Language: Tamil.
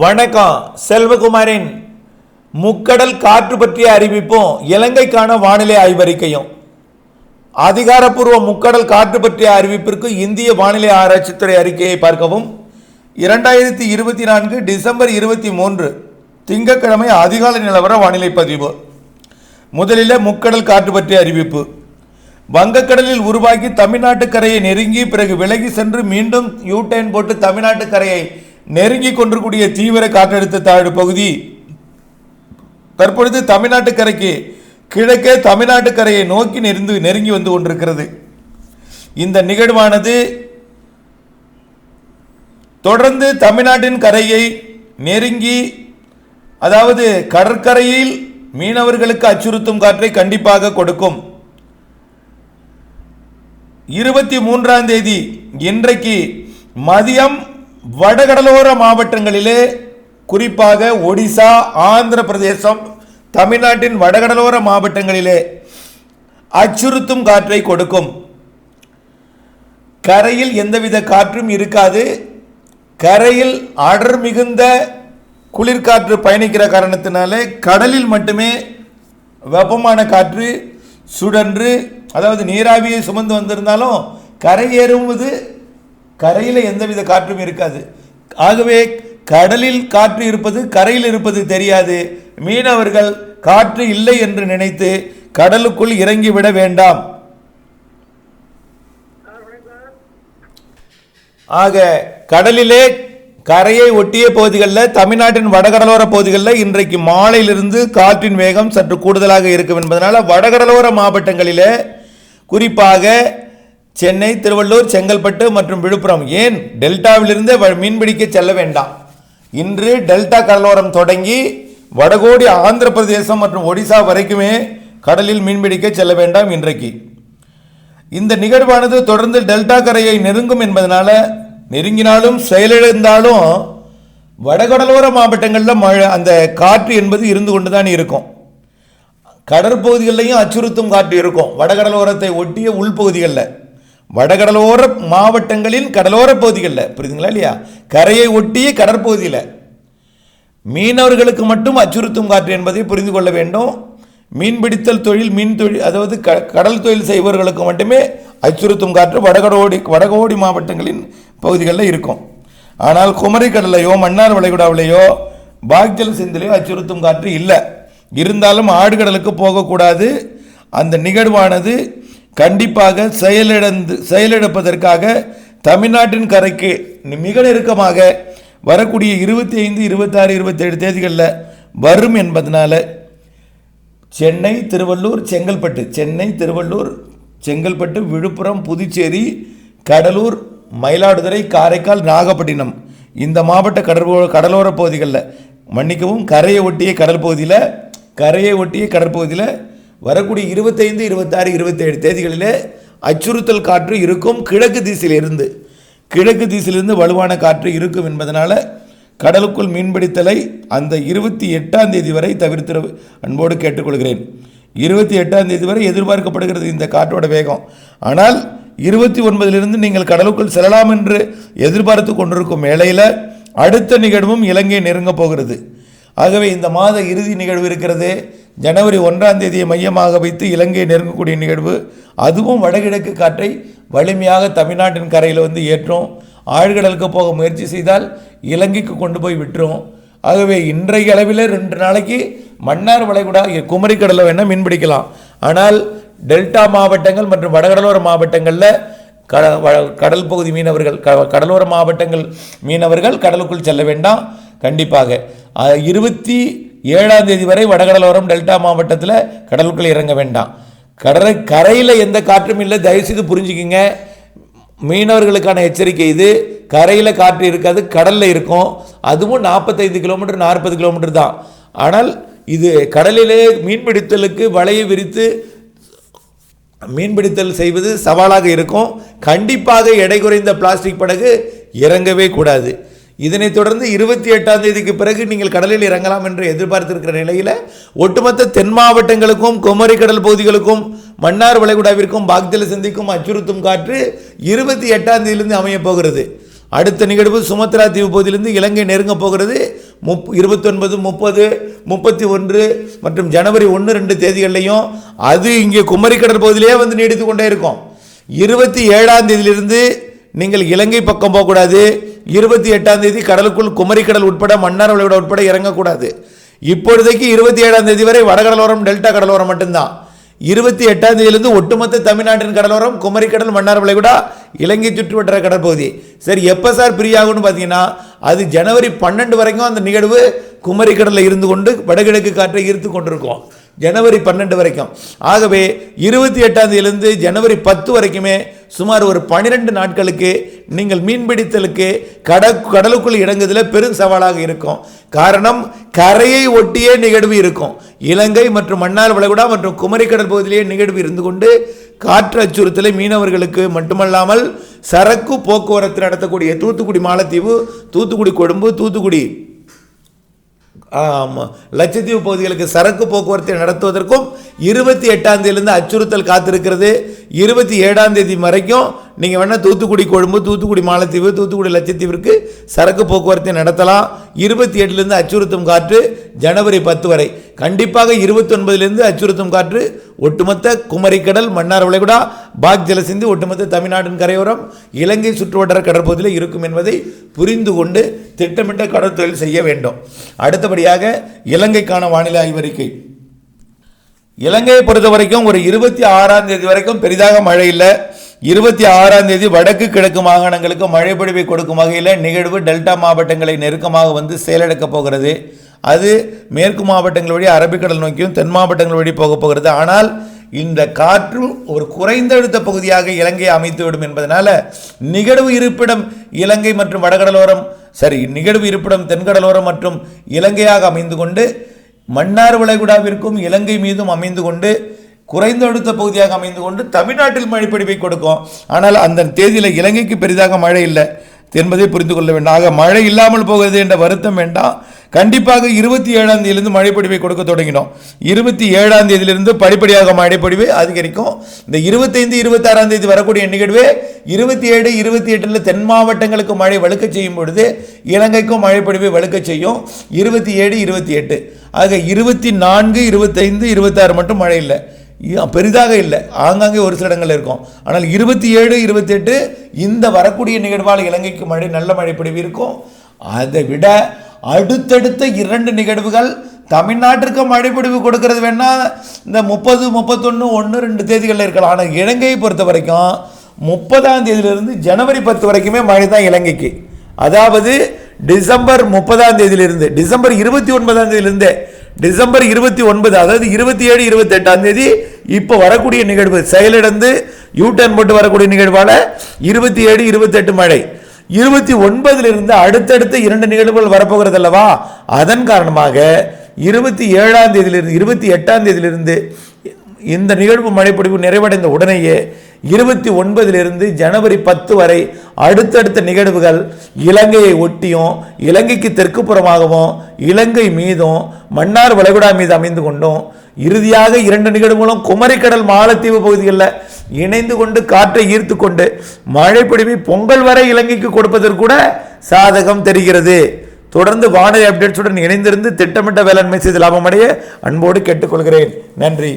வணக்கம் செல்வகுமாரின் முக்கடல் காற்று பற்றிய அறிவிப்பும் இலங்கைக்கான வானிலை ஆய்வறிக்கையும். அதிகாரப்பூர்வ முக்கடல் காற்று பற்றிய அறிவிப்பிற்கு இந்திய வானிலை ஆராய்ச்சித்துறை அறிக்கையை பார்க்கவும். இரண்டாயிரத்தி இருபத்தி நான்கு டிசம்பர் இருபத்தி மூன்று திங்கட்கிழமை அதிகாலை நிலவர வானிலை பதிவு. முதலில் முக்கடல் காற்று பற்றிய அறிவிப்பு. வங்கக்கடலில் உருவாகி தமிழ்நாட்டு கரையை நெருங்கி பிறகு விலகி சென்று மீண்டும் யூ டைன் போட்டு தமிழ்நாட்டு கரையை நெருங்கி கொண்டிருக்கூடிய தீவிர காற்றழுத்த தாழ்வு பகுதி தற்பொழுது தமிழ்நாட்டு கரைக்கு கிழக்கே தமிழ்நாட்டு கரையை நோக்கி நெருந்து நெருங்கி வந்து கொண்டிருக்கிறது. இந்த நிகழ்வானது தொடர்ந்து தமிழ்நாட்டின் கரையை நெருங்கி அதாவது கடற்கரையில் மீனவர்களுக்கு அச்சுறுத்தும் காற்றை கண்டிப்பாக கொடுக்கும். இருபத்தி மூன்றாம் தேதி இன்றைக்கு மதியம் வடகடலோர மாவட்டங்களிலே குறிப்பாக ஒடிசா ஆந்திர பிரதேசம் தமிழ்நாட்டின் வடகடலோர மாவட்டங்களிலே அச்சுறுத்தும் காற்றை கொடுக்கும். கரையில் எந்தவித காற்றும் இருக்காது. கரையில் அடர் மிகுந்த குளிர்காற்று பயணிக்கிற காரணத்தினாலே கடலில் மட்டுமே வெப்பமான காற்று சுடன்று அதாவது நீராவியை சுமந்து வந்திருந்தாலும் கரை ஏறும்போது கரையில் எந்தவித காற்றும் இருக்காது. ஆகவே கடலில் காற்று இருப்பது கரையில் இருப்பது தெரியாது. மீனவர்கள் காற்று இல்லை என்று நினைத்து கடலுக்குள் இறங்கிவிட வேண்டாம். ஆக கடலிலே கரையை ஒட்டிய பகுதிகளில் தமிழ்நாட்டின் வடகடலோர பகுதிகளில் இன்றைக்கு மாலையிலிருந்து காற்றின் வேகம் சற்று கூடுதலாக இருக்கும் என்பதனால் வடகடலோர மாவட்டங்களிலே குறிப்பாக சென்னை திருவள்ளூர் செங்கல்பட்டு மற்றும் விழுப்புரம். ஏன் டெல்டாவிலிருந்து வ- மீன்பிடிக்க செல்ல வேண்டாம்? இன்று டெல்டா கடலோரம் தொடங்கி வடகோடி ஆந்திர பிரதேசம் மற்றும் ஒடிசா வரைக்குமே கடலில் மீன்பிடிக்க செல்ல வேண்டாம் இன்றைக்கு. இந்த நிகழ்வானது தொடர்ந்து டெல்டா கரையை நெருங்கும் என்பதனால நெருங்கினாலும் செயலிழந்தாலும் வடகடலோர மாவட்டங்களில் மழை அந்த காற்று என்பது இருந்து கொண்டு தான் இருக்கும். கடற்பகுதிகளிலையும் அச்சுறுத்தும் காற்று இருக்கும். வடகடலோரத்தை ஒட்டிய உள்பகுதிகளில். வடகடலோர மாவட்டங்களின் கடலோர பகுதிகளில் புரியுதுங்களா இல்லையா? கரையை ஒட்டிய கடற்பகுதியில். மீனவர்களுக்கு மட்டும் அச்சுறுத்தும் காற்று என்பதை புரிந்து கொள்ள வேண்டும். மீன்பிடித்தல் தொழில் மீன் தொழில் அதாவது க கடல் தொழில் செய்பவர்களுக்கு மட்டுமே அச்சுறுத்தும் காற்று வடகடோடி வடகோடி மாவட்டங்களின் பகுதிகளில் இருக்கும். ஆனால் குமரி கடலையோ மன்னார் வளைகுடாவிலேயோ பாக்ஜல் சிந்திலையோ அச்சுறுத்தும் காற்று இல்லை. இருந்தாலும் ஆடுகடலுக்கு போகக்கூடாது. அந்த நிகழ்வானது கண்டிப்பாக செயலிழந்து செயலிழப்பதற்காக தமிழ்நாட்டின் கரைக்கு மிக நெருக்கமாக வரக்கூடிய இருபத்தி ஐந்து இருபத்தாறு இருபத்தேழு தேதிகளில் வரும் என்பதனால சென்னை திருவள்ளூர் செங்கல்பட்டு சென்னை திருவள்ளூர் செங்கல்பட்டு விழுப்புரம் புதுச்சேரி கடலூர் மயிலாடுதுறை காரைக்கால் நாகப்பட்டினம் இந்த மாவட்ட கடற்போ கடலோர பகுதிகளில் மன்னிக்கவும் கரையை ஒட்டிய கடல் பகுதியில் கரையை ஒட்டிய கடற்பகுதியில் வரக்கூடிய இருபத்தைந்து இருபத்தாறு இருபத்தேழு தேதிகளிலே அச்சுறுத்தல் காற்று இருக்கும் கிழக்கு திசையிலிருந்து கிழக்கு திசையிலிருந்து வலுவான காற்று இருக்கும் என்பதனால் கடலுக்குள் மீன்பிடித்தலை அந்த இருபத்தி எட்டாம் தேதி வரை தவிர்த்து அன்போடு கேட்டுக்கொள்கிறேன். இருபத்தி எட்டாம் தேதி வரை எதிர்பார்க்கப்படுகிறது இந்த காற்றோட வேகம். ஆனால் இருபத்தி ஒன்பதிலிருந்து நீங்கள் கடலுக்குள் செல்லலாம் என்று எதிர்பார்த்து கொண்டிருக்கும் வேளையில் அடுத்த நிகழ்வும் இலங்கை நெருங்கப் போகிறது. ஆகவே இந்த மாத இறுதி நிகழ்வு இருக்கிறது. ஜனவரி ஒன்றாம் தேதியை மையமாக வைத்து இலங்கை நெருங்கக்கூடிய நிகழ்வு. அதுவும் வடகிழக்கு காற்றை வலிமையாக தமிழ்நாட்டின் கரையில் வந்து ஏற்றும். ஆழ்கடலுக்கு போக முயற்சி செய்தால் இலங்கைக்கு கொண்டு போய் விட்டுரும். ஆகவே இன்றைய அளவில் ரெண்டு நாளைக்கு மன்னார் வளைகுடா குமரி கடலை வேணால் மீன்பிடிக்கலாம் ஆனால் டெல்டா மாவட்டங்கள் மற்றும் வடகடலோர மாவட்டங்களில் க வ- கடல் பகுதி மீனவர்கள் க கடலோர மாவட்டங்கள் மீனவர்கள் கடலுக்குள் செல்ல வேண்டாம். கண்டிப்பாக. இருபத்தி ஏழாம் தேதி வரை வடகடலோரம் டெல்டா மாவட்டத்தில் கடலுக்குள் இறங்க வேண்டாம். கடலை கரையில் எந்த காற்றும் இல்லை தயவுசெய்து புரிஞ்சுக்கிங்க. மீனவர்களுக்கான எச்சரிக்கை இது. கரையில் காற்று இருக்காது கடலில் இருக்கும். அதுவும் நாற்பத்தைந்து கிலோமீட்டர் நாற்பது கிலோமீட்டர் தான். ஆனால் இது கடலிலே மீன்பிடித்தலுக்கு வலையை விரித்து மீன்பிடித்தல் செய்வது சவாலாக இருக்கும். கண்டிப்பாக எடை குறைந்த பிளாஸ்டிக் படகு இறங்கவே கூடாது. இதனைத் தொடர்ந்து இருபத்தி எட்டாம் தேதிக்கு பிறகு நீங்கள் கடலில் இறங்கலாம் என்று எதிர்பார்த்திருக்கிற நிலையில் ஒட்டுமொத்த தென் மாவட்டங்களுக்கும் குமரி கடல் பகுதிகளுக்கும் மன்னார் வளைகுடாவிற்கும் பாக்தலை சந்திக்கும் அச்சுறுத்தும் காற்று இருபத்தி எட்டாம் தேதியிலிருந்து அமையப் போகிறது. அடுத்த நிகழ்வு சுமத்ரா தீவு பகுதியிலிருந்து இலங்கை நெருங்கப் போகிறது. முப் இருபத்தொன்பது முப்பது முப்பத்தி ஒன்று மற்றும் ஜனவரி ஒன்று ரெண்டு தேதிகள்லையும் அது இங்கே குமரிக்கடல் பகுதியிலே வந்து நீடித்து கொண்டே இருக்கும். இருபத்தி ஏழாம் தேதியிலிருந்து நீங்கள் இலங்கை பக்கம் போகக்கூடாது. இருபத்தி எட்டாம் தேதி கடலுக்குள் குமரிக்கடல் உட்பட மன்னார் வளைகுடா உட்பட இறங்கக்கூடாது. இப்பொழுதைக்கு இருபத்தி ஏழாம் தேதி வரை வடகடலோரம் டெல்டா கடலோரம் மட்டும்தான். இருபத்தி எட்டாம் தேதியிலிருந்து ஒட்டுமொத்த தமிழ்நாட்டின் கடலோரம் குமரிக்கடல் மன்னார் வளைகுடா இலங்கை சுற்றுவட்டார கடற்பகுதி. சரி எப்போ சார் பிரியாகும்னு பார்த்தீங்கன்னா அது ஜனவரி பன்னெண்டு வரைக்கும் அந்த நிகழ்வு குமரிக்கடலில் இருந்து கொண்டு வடகிழக்கு காற்றை ஈர்த்து கொண்டிருக்கும். ஜனவரி பன்னெண்டு வரைக்கும். ஆகவே இருபத்தி எட்டாந்தேதியிலிருந்து ஜனவரி பத்து வரைக்குமே சுமார் ஒரு பன்னிரெண்டு நாட்களுக்கு நீங்கள் மீன்பிடித்தலுக்கு கட கடலுக்குள் இறங்குதல பெரும் சவாலாக இருக்கும். காரணம் கரையை ஒட்டியே நிகழ்வு இருக்கும். இலங்கை மற்றும் மன்னார் வளைகுடா மற்றும் குமரிக்கடல் பகுதியிலேயே நிகழ்வு இருந்து கொண்டு காற்று அச்சுறுத்தலை மீனவர்களுக்கு மட்டுமல்லாமல் சரக்கு போக்குவரத்து நடத்தக்கூடிய தூத்துக்குடி மாலத்தீவு தூத்துக்குடி கொழும்பு தூத்துக்குடி லட்சத்தீவு பகுதிகளுக்கு சரக்கு போக்குவரத்தை நடத்துவதற்கும் இருபத்தி எட்டாம் தேதியிலிருந்து அச்சுறுத்தல் காத்திருக்கிறது. இருபத்தி ஏழாம் தேதி வரைக்கும் நீங்கள் வேணால் தூத்துக்குடி கொழும்பு தூத்துக்குடி மாலத்தீவு தூத்துக்குடி லட்சத்தீவிற்கு சரக்கு போக்குவரத்தை நடத்தலாம். இருபத்தி எட்டுலேருந்து அச்சுறுத்தும் காற்று ஜனவரி பத்து வரை. கண்டிப்பாக இருபத்தொன்பதுலேருந்து அச்சுறுத்தும் காற்று ஒட்டுமொத்த குமரிக்கடல் மன்னார் வளைகுடா பாக் ஜலசிந்து ஒட்டுமொத்த தமிழ்நாட்டின் கரையோரம் இலங்கை சுற்றுவட்டார கடற்பகுதியில் இருக்கும் என்பதை புரிந்து கொண்டு திட்டமிட்ட கடற்தொழில் செய்ய வேண்டும். அடுத்தபடியாக இலங்கைக்கான வானிலை ஆய்வறிக்கை. இலங்கையை பொறுத்த வரைக்கும் ஒரு இருபத்தி ஆறாம் தேதி வரைக்கும் பெரிதாக மழை இல்லை. இருபத்தி ஆறாம் தேதி வடக்கு கிழக்கு மாகாணங்களுக்கு மழை பொழிவை கொடுக்கும் வகையில் நிகழ்வு டெல்டா மாவட்டங்களை நெருக்கமாக வந்து செயலெடுக்கப் போகிறது. அது மேற்கு மாவட்டங்கள் வழி அரபிக்கடல் நோக்கியும் தென் மாவட்டங்கள் வழி போகப் போகிறது. ஆனால் இந்த காற்று ஒரு குறைந்த அழுத்த பகுதியாக இலங்கையை அமைத்துவிடும் என்பதனால நிகழ்வு இருப்பிடம் இலங்கை மற்றும் வடகடலோரம் சரி நிகழ்வு இருப்பிடம் தென்கடலோரம் மற்றும் இலங்கையாக அமைந்து கொண்டு மன்னார் வளைகுடாவிற்கும் இலங்கை மீதும் அமைந்து கொண்டு குறைந்த அழுத்த பகுதியாக அமைந்து கொண்டு தமிழ்நாட்டில் மழைப்பிடிப்பை கொடுக்கும். ஆனால் அந்த தேதியில் இலங்கைக்கு பெரிதாக மழை இல்லை. என்பதை புரிந்து கொள்ள வேண்டும். ஆக மழை இல்லாமல் போகிறது என்ற வருத்தம் வேண்டாம். கண்டிப்பாக இருபத்தி ஏழாம் தேதியிலிருந்து மழைப்பொழிவை கொடுக்க தொடங்கினோம். இருபத்தி ஏழாம் தேதியிலிருந்து படிப்படியாக மழைப்பொழிவு அதிகரிக்கும். இந்த இருபத்தைந்து இருபத்தாறாம் தேதி வரக்கூடிய நிகழ்வு இருபத்தி ஏழு இருபத்தி எட்டில் தென் மாவட்டங்களுக்கு மழை வலுக்க செய்யும் பொழுது இலங்கைக்கும் மழைப்பொழிவை வலுக்க செய்யும். இருபத்தி ஏழு இருபத்தி எட்டு. ஆக இருபத்தி நான்கு இருபத்தைந்து இருபத்தாறு மட்டும் மழை இல்லை. பெரிதாக இல்லை. ஆங்காங்கே ஒரு சில இடங்கள் இருக்கும். ஆனால் இருபத்தி ஏழு இருபத்தெட்டு இந்த வரக்கூடிய நிகழ்வால் இலங்கைக்கு மழை நல்ல மழை பிடிவு இருக்கும். அதை விட அடுத்தடுத்த இரண்டு நிகழ்வுகள் தமிழ்நாட்டிற்கு மழைப்பிடிவு பொழிவு கொடுக்கறது இந்த முப்பது முப்பத்தொன்று ஒன்று ரெண்டு தேதிகளில் இருக்கலாம். ஆனால் இலங்கையை பொறுத்த வரைக்கும் முப்பதாம் தேதியிலிருந்து ஜனவரி பத்து வரைக்குமே மழை தான் இலங்கைக்கு. அதாவது டிசம்பர் முப்பதாம் தேதியிலிருந்து டிசம்பர் இருபத்தி ஒன்பதாம் தேதியிலிருந்து டிசம்பர் இருபத்தி ஒன்பது அதாவது இருபத்தி ஏழு இருபத்தெட்டாம் தேதி இப்போ வரக்கூடிய நிகழ்வு செயலிழந்து யூ டர்ன் போட்டு வரக்கூடிய நிகழ்வால் இருபத்தி ஏழு இருபத்தெட்டு மழை. இருபத்தி ஒன்பதிலிருந்து அடுத்தடுத்த இரண்டு நிகழ்வுகள் வரப்போகிறது அல்லவா அதன் காரணமாக இருபத்தி ஏழாம் தேதியிலிருந்து இருபத்தி எட்டாம் தேதியிலிருந்து இந்த நிகழ்வு மழைப்பொடிவு நிறைவடைந்த உடனேயே இருபத்தி ஒன்பதிலிருந்து ஜனவரி பத்து வரை அடுத்தடுத்த நிகழ்வுகள் இலங்கையை ஒட்டியும் இலங்கைக்கு தெற்கு புறமாகவும் இலங்கை மீதும் மன்னார் வளைகுடா மீது அமைந்து கொண்டும் இறுதியாக இரண்டு நிகழ்வுகளும் குமரிக்கடல் மாலத்தீவு பகுதிகளில் இணைந்து கொண்டு காற்றை ஈர்த்து கொண்டு மழைப்பொழிவை பொங்கல் வரை இலங்கைக்கு கொடுப்பதற்கு கூட சாதகம் தெரிகிறது. தொடர்ந்து வானிலை அப்டேட்ஸுடன் இணைந்திருந்து திட்டமிட்ட வேளாண்மை செய்து லாபமடைய அன்போடு கேட்டுக்கொள்கிறேன். நன்றி.